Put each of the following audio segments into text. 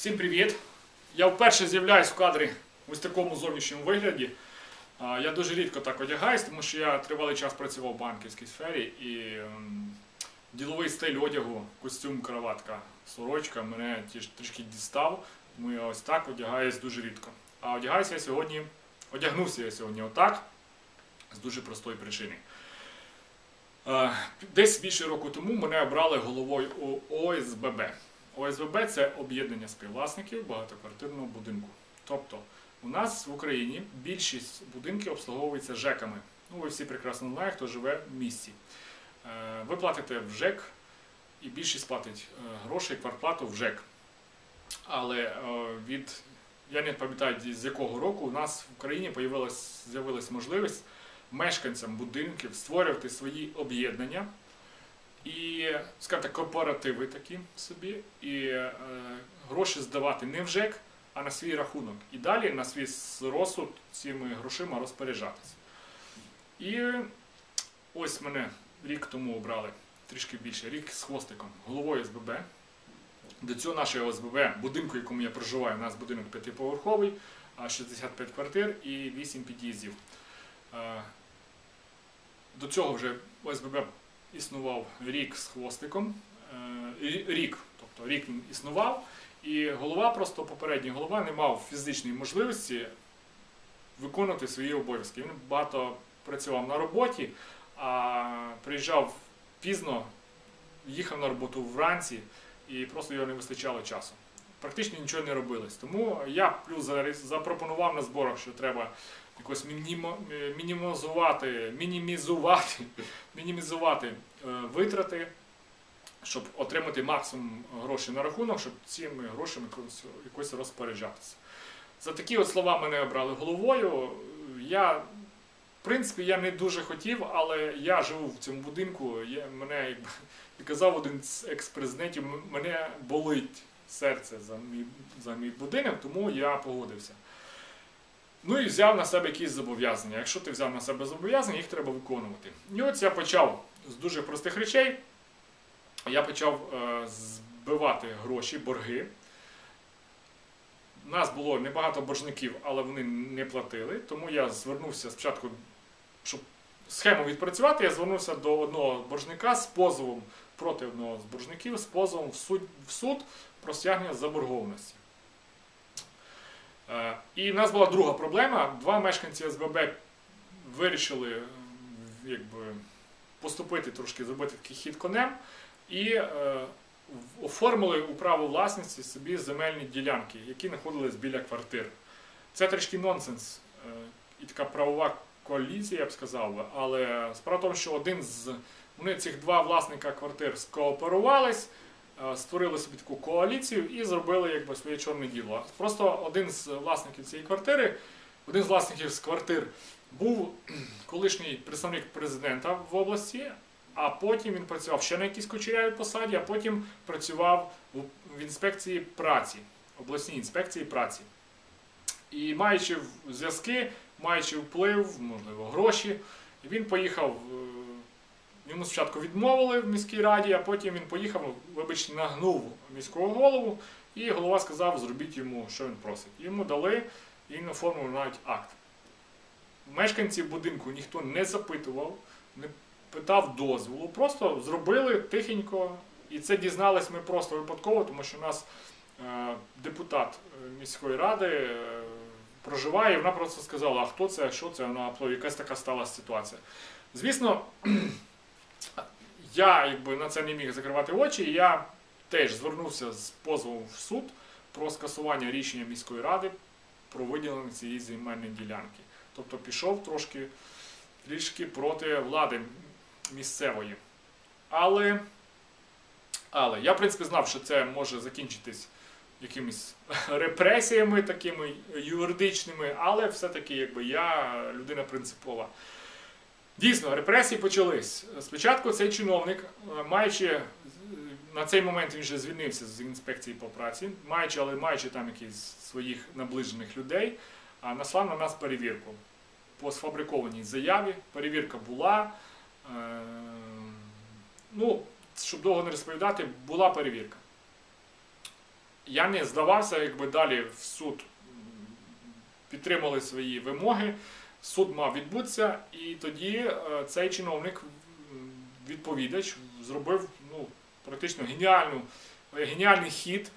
Всім привіт! Я вперше з'являюсь в кадрі ось такому зовнішньому вигляді. Я дуже рідко так одягаюсь, тому що я тривалий час працював в банківській сфері і діловий стиль одягу, костюм, краватка, сорочка мене трішки дістав, тому я ось так одягаюсь дуже рідко. А одягаюся я сьогодні, одягнувся я сьогодні отак, з дуже простої причини. Десь більше року тому мене обрали головою ОСББ. ОСББ це об'єднання співвласників багатоквартирного будинку. Тобто у нас в Україні більшість будинків обслуговується ЖЕКами. Ну, ви всі прекрасно знаєте, хто живе в місті. Е, Ви платите в ЖЕК, і більшість платить е, грошей, квартплату в ЖЕК. Але е, від, я не пам'ятаю з якого року, у нас в Україні з'явилась можливість мешканцям будинків створювати свої об'єднання і скажімо так, корпоративи такі собі, і е, гроші здавати не в ЖЕК, а на свій рахунок. І далі на свій розсуд цими грошима розпоряджатися. І ось мене рік тому обрали, трішки більше, рік з хвостиком, головою СББ. До цього нашого ОСББ, будинку, в якому я проживаю, у нас будинок п'ятиповерховий, а 65 квартир і 8 під'їздів. Е, До цього вже ОСББ існував рік з хвостиком. Е, Рік, тобто рік він існував, і голова, просто попередній голова, не мав фізичної можливості виконувати свої обов'язки. Він багато працював на роботі, а приїжджав пізно, їхав на роботу вранці, і просто його не вистачало часу. Практично нічого не робилось. Тому я плюс запропонував на зборах, що треба якось мінімізувати, мінімізувати, мінімізувати е, витрати, щоб отримати максимум грошей на рахунок, щоб цими грошами якось, розпоряджатися. За такі от слова мене обрали головою. Я, в принципі, я не дуже хотів, але я живу в цьому будинку. Я, мене, як казав один з екс-президентів, мене болить серце за мій, за мій будинок, тому я погодився. Ну і взяв на себе якісь зобов'язання. Якщо ти взяв на себе зобов'язання, їх треба виконувати. І от я почав з дуже простих речей. Я почав е, збивати гроші, борги. У нас було небагато боржників, але вони не платили. Тому я звернувся спочатку, щоб схему відпрацювати, я звернувся до одного боржника з позовом проти одного з боржників, з позовом в суд, в суд про стягнення заборгованості. Е, І в нас була друга проблема. Два мешканці СББ вирішили якби, поступити трошки, зробити такий хід конем і е, оформили у право власності собі земельні ділянки, які знаходились біля квартир. Це трішки нонсенс е, і така правова коаліція, я б сказав. Але справа в тому, що один з вони цих два власника квартир скооперувались, створили собі таку коаліцію і зробили якби своє чорне діло. Просто один з власників цієї квартири, один з власників з квартир був колишній представник президента в області, а потім він працював ще на якійсь кучерявій посаді, а потім працював в інспекції праці, обласній інспекції праці. І маючи зв'язки, маючи вплив, можливо, гроші, він поїхав. Йому спочатку відмовили в міській раді, а потім він поїхав, вибачте, нагнув міського голову, і голова сказав, зробіть йому, що він просить. Йому дали, і він оформив навіть акт. Мешканців будинку ніхто не запитував, не питав дозволу, просто зробили тихенько, і це дізнались ми просто випадково, тому що у нас е, депутат е, міської ради е, проживає, і вона просто сказала, а хто це, що це, вона якась така сталася ситуація. Звісно, я якби на це не міг закривати очі, і я теж звернувся з позовом в суд про скасування рішення міської ради про виділення цієї земельної ділянки. Тобто пішов трошки трішки проти влади місцевої. Але, але я, в принципі, знав, що це може закінчитись якимись репресіями такими юридичними, але все-таки якби я людина принципова. Дійсно, репресії почались. Спочатку цей чиновник, е, маючи е, на цей момент він вже звільнився з інспекції по праці, маючи, але маючи там якісь своїх наближених людей, наслав на нас перевірку по сфабрикованій заяві. Перевірка була. Е, ну, щоб довго не розповідати, була перевірка. я не здавався, якби далі в суд підтримали свої вимоги. Суд мав відбутися, і тоді е, цей чиновник, відповідач, зробив ну, практично геніальну, геніальний хід.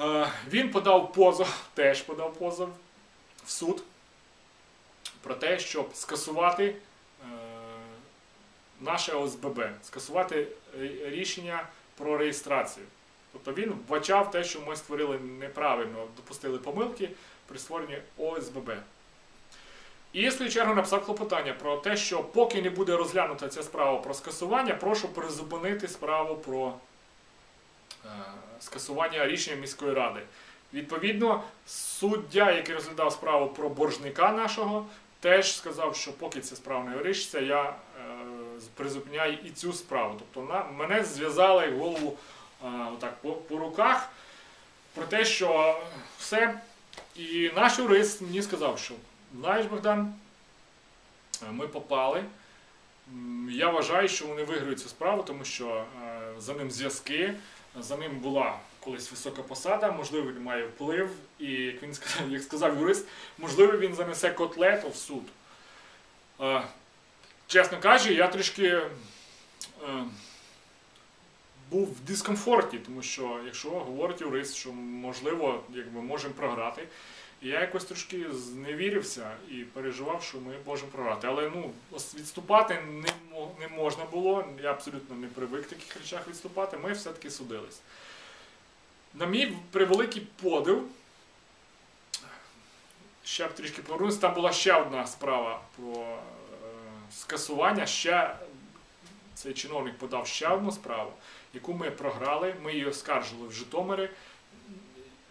Е, Він подав позов, теж подав позов в суд про те, щоб скасувати е, наше ОСББ, скасувати рішення про реєстрацію. Тобто він вбачав те, що ми створили неправильно, допустили помилки при створенні ОСББ. І в свою чергу написав клопотання про те, що поки не буде розглянута ця справа про скасування, прошу призупинити справу про е, скасування рішення міської ради. Відповідно, суддя, який розглядав справу про боржника нашого, теж сказав, що поки ця справа не вирішиться, я е, призупиняю і цю справу. Тобто на, мене зв'язали голову е, отак, по, по руках про те, що все. І наш юрист мені сказав, що знаєш, Богдан, е, ми попали. Я вважаю, що вони виграють цю справу, тому що е, за ним зв'язки, за ним була колись висока посада, можливо, він має вплив, і як він сказав, як сказав юрист, можливо, він занесе котлету в суд. Е, Чесно кажучи, я трішки був в дискомфорті, тому що якщо говорить юрист, що можливо, якби можемо програти, і я якось трошки зневірився і переживав, що ми можемо програти. Але ну, відступати не, можна було. Я абсолютно не привик в таких речах відступати. Ми все-таки судились. На мій превеликий подив, ще б трішки повернусь, там була ще одна справа про е, скасування. Ще цей чиновник подав ще одну справу, яку ми програли. Ми її оскаржили в Житомирі,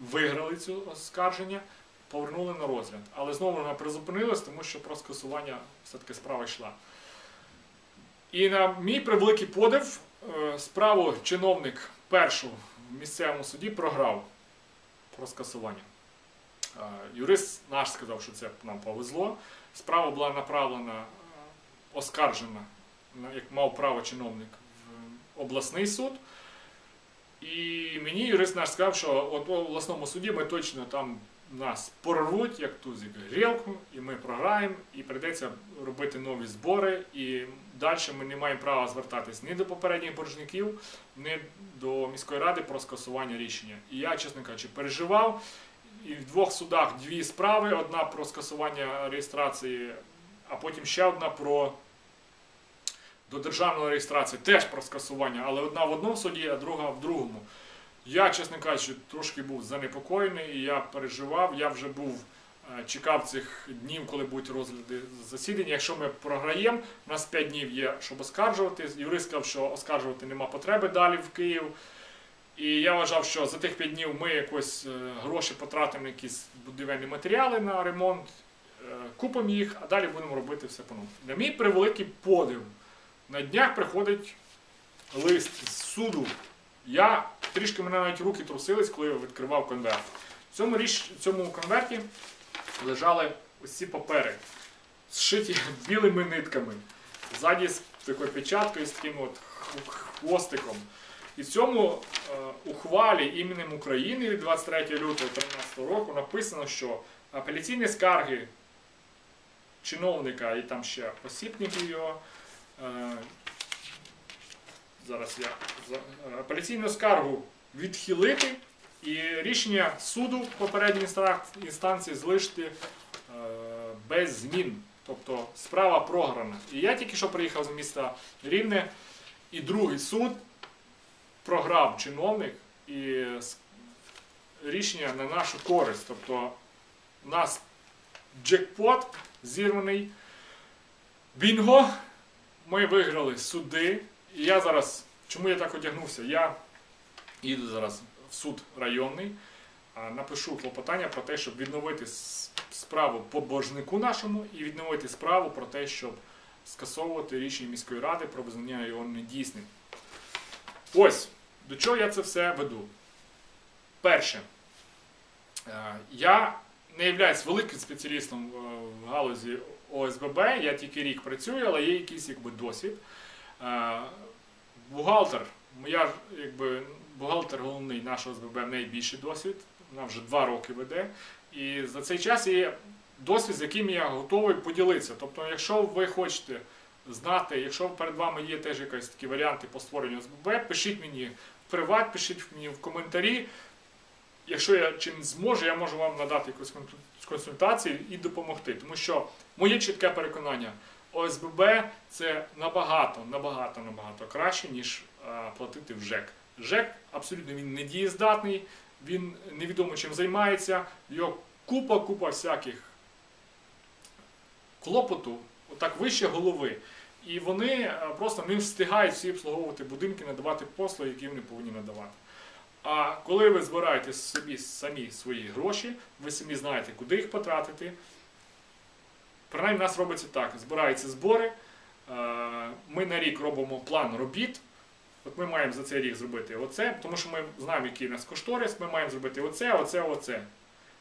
виграли цю оскарження, повернули на розгляд. Але знову вона призупинилась, тому що про скасування все-таки справа йшла. І на мій превеликий подив, е, справу чиновник першу в місцевому суді програв про скасування. Е, Юрист наш сказав, що це нам повезло. Справа була направлена, е, оскаржена, як мав право чиновник в обласний суд. І мені юрист наш сказав, що от у обласному суді ми точно там нас прорвуть, як тузик грілку, і ми програємо, і прийдеться робити нові збори. І далі ми не маємо права звертатись ні до попередніх боржників, ні до міської ради про скасування рішення. І я, чесно кажучи, переживав. І в двох судах дві справи: одна про скасування реєстрації, а потім ще одна про до державної реєстрації, теж про скасування, але одна в одному суді, а друга в другому. Я, чесно кажучи, трошки був занепокоєний, я переживав. Я вже був е, чекав цих днів, коли будуть розгляди засідання. Якщо ми програємо, у нас 5 днів є, щоб оскаржувати. Юрист сказав, що оскаржувати нема потреби далі в Київ. І я вважав, що за тих 5 днів ми якось е, гроші потратимо на якісь будівельні матеріали на ремонт, е, купимо їх, а далі будемо робити все по-новому. На мій превеликий подив. На днях приходить лист з суду. Я трішки мене навіть руки трусились, коли я відкривав конверт. В цьому, річ, в цьому конверті лежали ось папери, зшиті білими нитками. Ззаді з такою печаткою, з таким от хвостиком. І в цьому е, ухвалі іменем України від 23 лютого 2013 року написано, що апеляційні скарги чиновника і там ще посібників його. е, Зараз я е, апеляційну скаргу відхилити і рішення суду попередньої інста- інстанції залишити е, без змін. Тобто справа програна. І я тільки що приїхав з міста Рівне, і другий суд програв чиновник і рішення на нашу користь. Тобто у нас джекпот зірваний. Бінго! Ми виграли суди. І я зараз, чому я так одягнувся? Я їду зараз в суд районний, напишу клопотання про те, щоб відновити справу по боржнику нашому і відновити справу про те, щоб скасовувати рішення міської ради про визнання його недійсним. Ось до чого я це все веду. Перше, е, я не являюсь великим спеціалістом е, в галузі ОСББ, я тільки рік працюю, але є якийсь якби, досвід. Е, Бухгалтер, я ж, якби бухгалтер головний нашого СББ найбільший досвід. Вона вже два роки веде. І за цей час є досвід, з яким я готовий поділитися. Тобто, якщо ви хочете знати, якщо перед вами є теж якісь такі варіанти по створенню СББ, пишіть мені в приват, пишіть мені в коментарі. Якщо я чим зможу, я можу вам надати якусь консультацію і допомогти. Тому що моє чітке переконання, ОСББ це набагато, набагато, набагато краще, ніж платити в ЖЕК. ЖЕК абсолютно він не дієздатний, він невідомо чим займається, його купа, купа всяких клопоту, отак вище голови. І вони просто не встигають всі обслуговувати будинки, надавати послуги, які вони повинні надавати. А коли ви збираєте собі самі свої гроші, ви самі знаєте, куди їх потратити. Принаймні, нас робиться так: збираються збори. е, Ми на рік робимо план робіт. От ми маємо за цей рік зробити оце, тому що ми знаємо, який у нас кошторис, ми маємо зробити оце, оце, оце.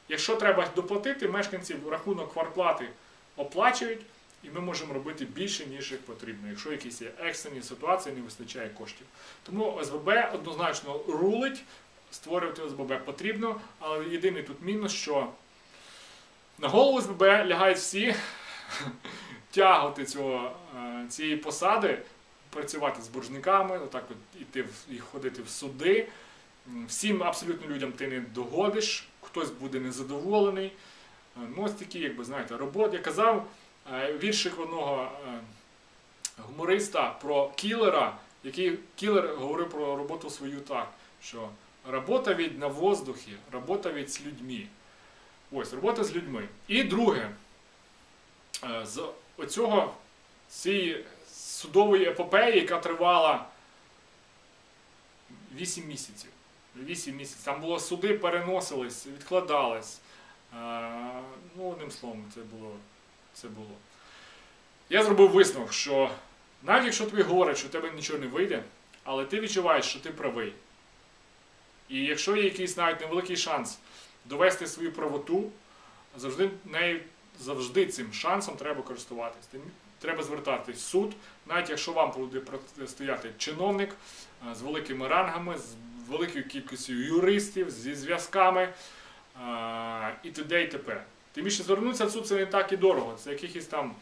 Якщо треба доплатити, мешканці в рахунок квартплати оплачують, і ми можемо робити більше, ніж їх потрібно, якщо якісь є екстрені ситуації, не вистачає коштів. Тому ОСББ однозначно рулить, створювати ОСББ потрібно, але єдиний тут мінус, що на голову ОСББ лягають всі тягати цього, е, цієї посади, працювати з боржниками, отак от іти в, і ходити в суди. Всім абсолютно людям ти не догодиш, хтось буде незадоволений. Е, Ну, ось такі, якби знаєте, роботи. Я казав е, віршик одного гумориста про кілера, який кілер говорив про роботу свою так, що робота від на воздухі, робота від з людьми. Ось, робота з людьми. І друге, з оцього цієї судової епопеї, яка тривала 8 місяців. 8 місяців. Там було суди переносились, відкладались. Е, Ну, одним словом, це було. Це було. Я зробив висновок, що навіть якщо тобі говорять, що в тебе нічого не вийде, але ти відчуваєш, що ти правий. І якщо є якийсь навіть невеликий шанс довести свою правоту, завжди, нею, завжди цим шансом треба користуватись. Треба звертатись в суд, навіть якщо вам буде стояти чиновник е, з великими рангами, з великою кількістю юристів, зі зв'язками е, і т.д. і т.п. Тим більше звернутися в суд це не так і дорого. Це якихось там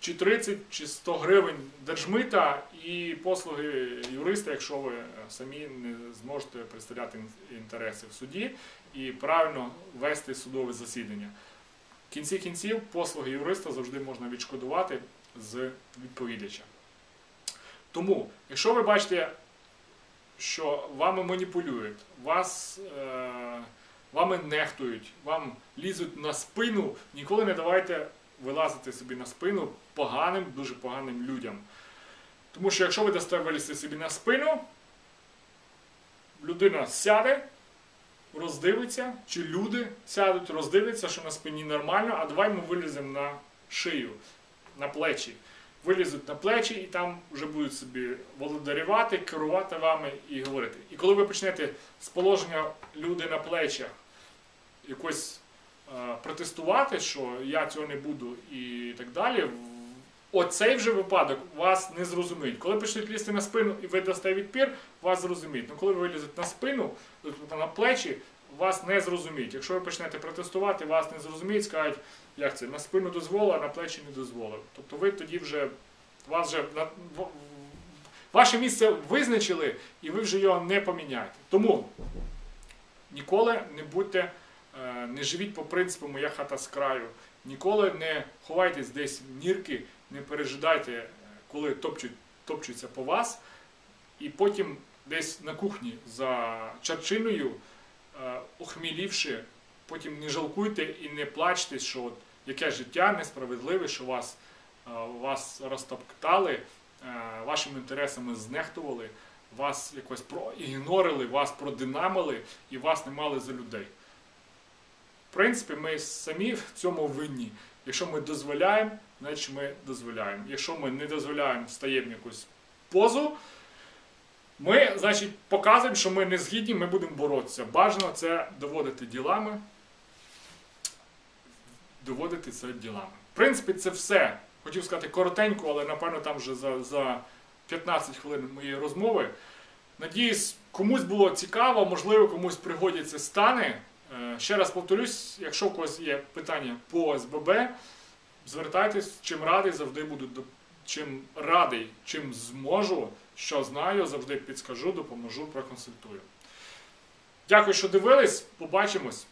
чи 30 чи 100 гривень держмита і послуги юриста, якщо ви е, самі не зможете представляти інтереси в суді і правильно вести судове засідання. В кінці кінців послуги юриста завжди можна відшкодувати з відповідача. Тому, якщо ви бачите, що вами маніпулюють, вас, е, вами нехтують, вам лізуть на спину, ніколи не давайте вилазити собі на спину поганим, дуже поганим людям. Тому що якщо ви дасте вилізти собі на спину, людина сяде, роздивиться, чи люди сядуть, роздивляться, що на спині нормально, а давай ми виліземо на шию, на плечі. Вилізуть на плечі і там вже будуть собі володарювати, керувати вами і говорити. І коли ви почнете з положення люди на плечах якось е, протестувати, що я цього не буду і так далі, оцей вже випадок вас не зрозуміють. Коли почнуть лізти на спину і ви дасте відпір, вас зрозуміють. Ну коли ви вилізете на спину, на плечі, вас не зрозуміють. Якщо ви почнете протестувати, вас не зрозуміють, скажуть, як це, на спину дозволив, а на плечі не дозволив. Тобто ви тоді вже вас вже ваше місце визначили, і ви вже його не поміняєте. Тому ніколи не будьте, е, не живіть по принципу моя хата з краю. Ніколи не ховайтесь десь в нірки, не пережидайте, коли топчуть, топчуться по вас, і потім десь на кухні за чарчиною, е, охмілівши, потім не жалкуйте і не плачте, що от яке життя несправедливе, що вас, е, вас розтоптали, е, вашими інтересами знехтували, вас якось проігнорили, вас продинамили і вас не мали за людей. В принципі, ми самі в цьому винні. Якщо ми дозволяємо, значить ми дозволяємо. Якщо ми не дозволяємо, стаємо якусь позу, ми, значить, показуємо, що ми не згідні, ми будемо боротися. Бажано це доводити ділами. Доводити це ділами. В принципі, це все. Хотів сказати коротенько, але напевно там вже за, за 15 хвилин моєї розмови. Надіюсь, комусь було цікаво, можливо, комусь стане. Е, Ще раз повторюсь, якщо у когось є питання по СББ, звертайтесь, чим радий, завжди буду чим радий, чим зможу, що знаю, завжди підскажу, допоможу, проконсультую. Дякую, що дивились. Побачимось.